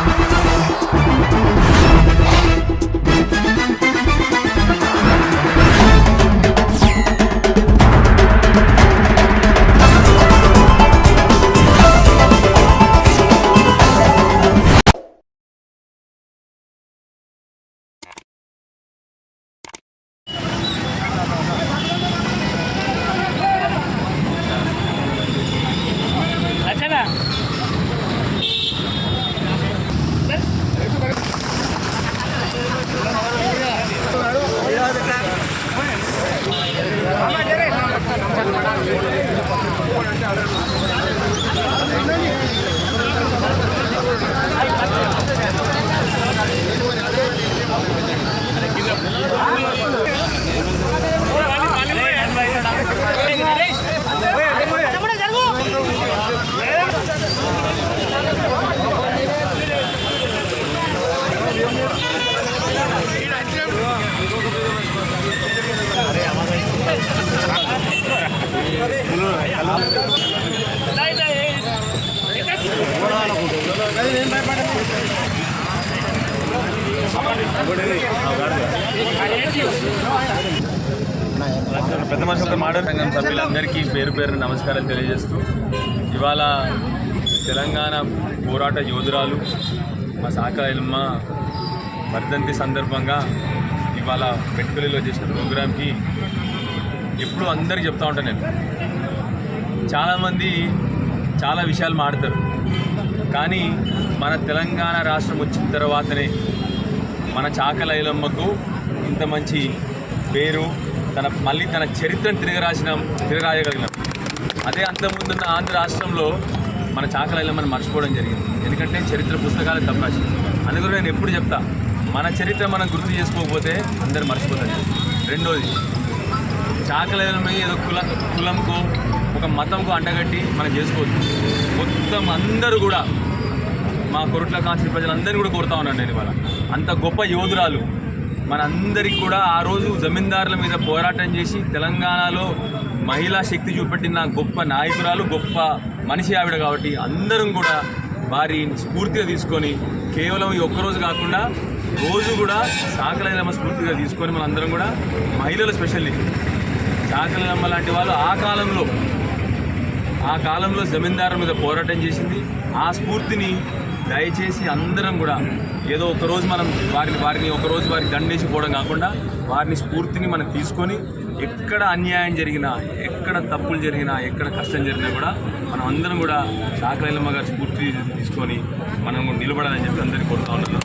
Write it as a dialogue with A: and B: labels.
A: Música పెద్ద మనుషులతో మాట్లాడే. సంఘం సభ్యులందరికీ పేరు పేరు నమస్కారం తెలియజేస్తూ ఇవాళ తెలంగాణ పోరాట యోధురాలు మా సాకాయలమ్మ వర్ధంతి సందర్భంగా ఇవాళ పెట్టుకలిలో చేసిన ప్రోగ్రాంకి ఎప్పుడు అందరికీ చెప్తా ఉంటాను నేను. చాలామంది చాలా విషయాలు మాడతారు. కానీ మన తెలంగాణ రాష్ట్రం వచ్చిన తర్వాతనే మన చాకలైలమ్మకు ఇంత మంచి పేరు తన మళ్ళీ తన చరిత్రను తిరగరాసిన తిరగరాయగలిగినాం. అదే అంతకుముందున్న ఆంధ్ర రాష్ట్రంలో మన చాకలైలమ్మని మర్చిపోవడం జరిగింది. ఎందుకంటే చరిత్ర పుస్తకాలు తప్పరాసి అందుకని నేను ఎప్పుడు చెప్తా మన చరిత్ర మనం గుర్తు చేసుకోకపోతే అందరు మర్చిపోతారు. రెండోది చాకలైలమ్మ ఏదో కుల కులంకో ఒక మతంకు అండగట్టి మనం చేసుకోవచ్చు. మొత్తం అందరూ కూడా మా కొరుట్ల కాన్స్టిట్యూట్ ప్రజలందరినీ కూడా కోరుతా ఉన్నాను నేను ఇవాళ. అంత గొప్ప యోధురాలు. మనందరికి కూడా ఆ రోజు జమీందారుల మీద పోరాటం చేసి తెలంగాణలో మహిళా శక్తి చూపెట్టిన గొప్ప నాయకురాలు గొప్ప మనిషి ఆవిడ కాబట్టి అందరం కూడా వారి స్ఫూర్తిగా తీసుకొని కేవలం ఈ ఒక్కరోజు కాకుండా రోజు కూడా సాకలమ్మ స్ఫూర్తిగా తీసుకొని మనందరం కూడా మహిళలు స్పెషల్లీ చాకలమ్మ లాంటి వాళ్ళు ఆ కాలంలో ఆ కాలంలో జమీందారు మీద పోరాటం చేసింది. ఆ స్ఫూర్తిని దయచేసి అందరం కూడా ఏదో ఒకరోజు మనం వారిని వారిని ఒకరోజు వారికి దండేసి పోవడం కాకుండా వారిని స్ఫూర్తిని మనం తీసుకొని ఎక్కడ అన్యాయం జరిగినా ఎక్కడ తప్పులు జరిగినా ఎక్కడ కష్టం జరిగినా కూడా మనం అందరం కూడా చాకలమ్మ గారి స్ఫూర్తి తీసుకొని మనం నిలబడాలని చెప్పి అందరికీ కోరుతా ఉన్నాను.